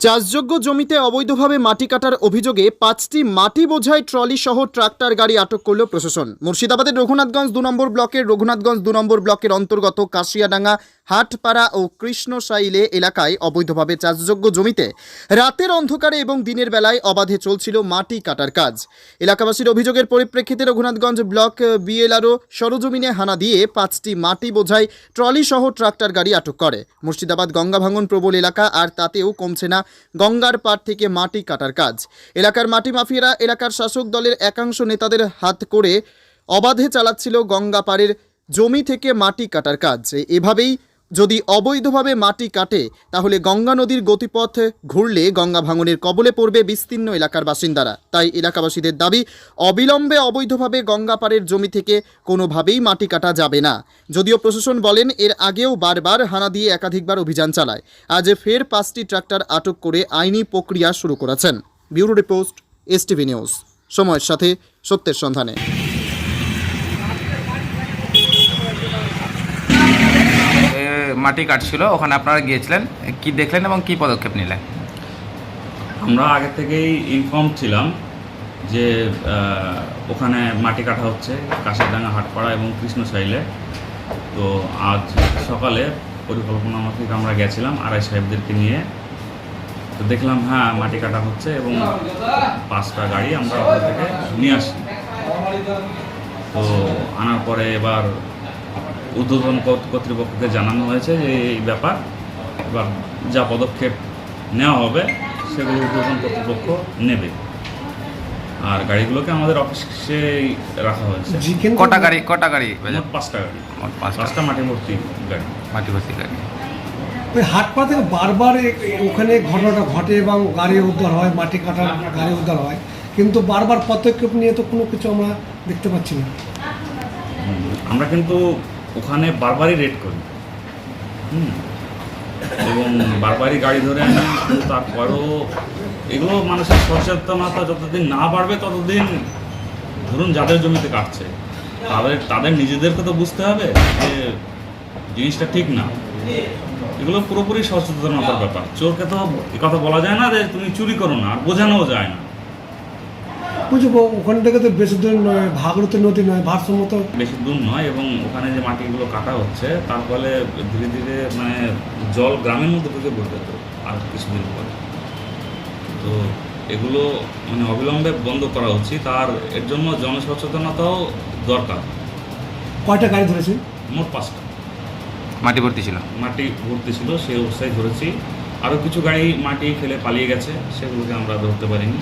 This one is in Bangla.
চাষযোগ্য জমিতে অবৈধভাবে মাটি কাটার অভিযোগে পাঁচটি মাটি বোঝাই ট্রলি সহ ট্রাক্টর গাড়ি আটক করল প্রশাসন। মুর্শিদাবাদের রঘুনাথগঞ্জ দু নম্বর ব্লকের রঘুনাথগঞ্জ দু নম্বর ব্লকের অন্তর্গত কাশিয়াডাঙ্গা, হাটপাড়া ও কৃষ্ণসাইলে এলাকায় অবৈধভাবে চাষযোগ্য জমিতে রাতের অন্ধকারে এবং দিনের বেলায় অবাধে চলছিল মাটি কাটার কাজ। এলাকাবাসীর অভিযোগের পরিপ্রেক্ষিতে রঘুনাথগঞ্জ ব্লক বিএলআরও সরজমিনে হানা দিয়ে পাঁচটি মাটি বোঝাই ট্রলি সহ ট্রাক্টর গাড়ি আটক করে। মুর্শিদাবাদ গঙ্গা ভাঙন প্রবল এলাকা আর তাতেও কমছে না গঙ্গার পাড় থেকে মাটি কাটার কাজ। এলাকার মাটি মাফিয়ারা এলাকার শাসক দলের একাংশ নেতাদের হাত করে অবাধে চালাচ্ছিল গঙ্গা পাড়ের জমি থেকে মাটি কাটার কাজ। এভাবেই যদি অবৈধভাবে মাটি কাটে, তাহলে গঙ্গা নদীর গতিপথ ঘুরলে গঙ্গা ভাঙনের কবলে পড়বে বিস্তীর্ণ এলাকার বাসিন্দারা। তাই এলাকাবাসীদের দাবি, অবিলম্বে অবৈধভাবে গঙ্গা পাড়ের জমি থেকে কোনোভাবেই মাটি কাটা যাবে না। যদিও প্রশাসন বলেন, এর আগেও বারবার হানা দিয়ে একাধিকবার অভিযান চালায়। আজ ফের পাঁচটি ট্রাক্টর আটক করে আইনি প্রক্রিয়া শুরু করেছেন। Bureau report STV news. সময়ের সাথে সত্যের সন্ধানে। মাটি কাটছিল, ওখানে আপনারা গিয়েছিলেন, কি দেখলেন এবং কি পদক্ষেপ নিলেন? আমরা আগে থেকেই ইনফর্ম ছিলাম যে ওখানে মাটি কাটা হচ্ছে কাশিরডাঙ্গা হাটপাড়া এবং কৃষ্ণশৈলে তো আজ সকালে পরিকল্পনা মাফিক আমরা গেছিলাম আড়াই সাহেবদেরকে নিয়ে। তো দেখলাম হ্যাঁ মাটি কাটা হচ্ছে এবং পাঁচটা গাড়ি আমরা ওখান থেকে নিয়ে আসি। তো আনার পরে এবার উদ্বোধন কর্তৃপক্ষকে জানানো হয়েছে যে এই ব্যাপার এবার যা পদক্ষেপ নেওয়া হবে সেগুলো উদ্বোধন কর্তৃপক্ষ নেবে। আর গাড়িগুলোকে আমাদের অফিসে রাখা হয়েছে। কটা গাড়ি কটা গাড়ি? পাঁচটা গাড়ি। পাঁচটা। মাটি ভর্তি গাড়ি। মাটি ভর্তি গাড়ি। ওই হাটপা থেকে বারবার ওখানে ঘটনাটা ঘটে এবং গাড়ি উদ্ধার হয় মাটি কাটার গাড়ি উদ্ধার হয়। কিন্তু বারবার পদক্ষেপ নিয়ে তো কোনো কিছু আমরা দেখতে পাচ্ছি না। আমরা কিন্তু ওখানে বারবারই রেড করি। হুম। এবং বারবারই গাড়ি ধরে আনি, তারপরেও এগুলো মানুষের সচেতনতা যতদিন না বাড়বে, ততদিন ধরুন যাদের জমিতে কাটছে, তাদের তাদের নিজেদেরকে তো বুঝতে হবে যে জিনিসটা ঠিক না। এগুলো পুরোপুরি সচেতনতার ব্যাপার। চোরকে তো কথা বলা যায় না যে তুমি চুরি করো না, আর বোঝানোও যায় না। বুঝব ওখান থেকে তো বেশি দূর নয় ভাগরতী নদী নয় ভারসাম্য তো বেশি দূর নয় এবং ওখানে যে মাটিগুলো কাটা হচ্ছে তার ফলে ধীরে ধীরে মানে জল গ্রামের মধ্যে ঢুকে পড়বে তো আর কিছুদিন পরে। তো এগুলো মানে অবিলম্বে বন্ধ করা উচিত আর এর জন্য জনসচেতনতাও দরকার। কয়টা গাড়ি ধরেছে? মোট পাঁচটা। মাটি ভর্তি ছিল? মাটি ভর্তি ছিল সেই অবস্থায় ধরেছি। আরও কিছু গাড়ি মাটি ফেলে পালিয়ে গেছে সেগুলোকে আমরা ধরতে পারিনি।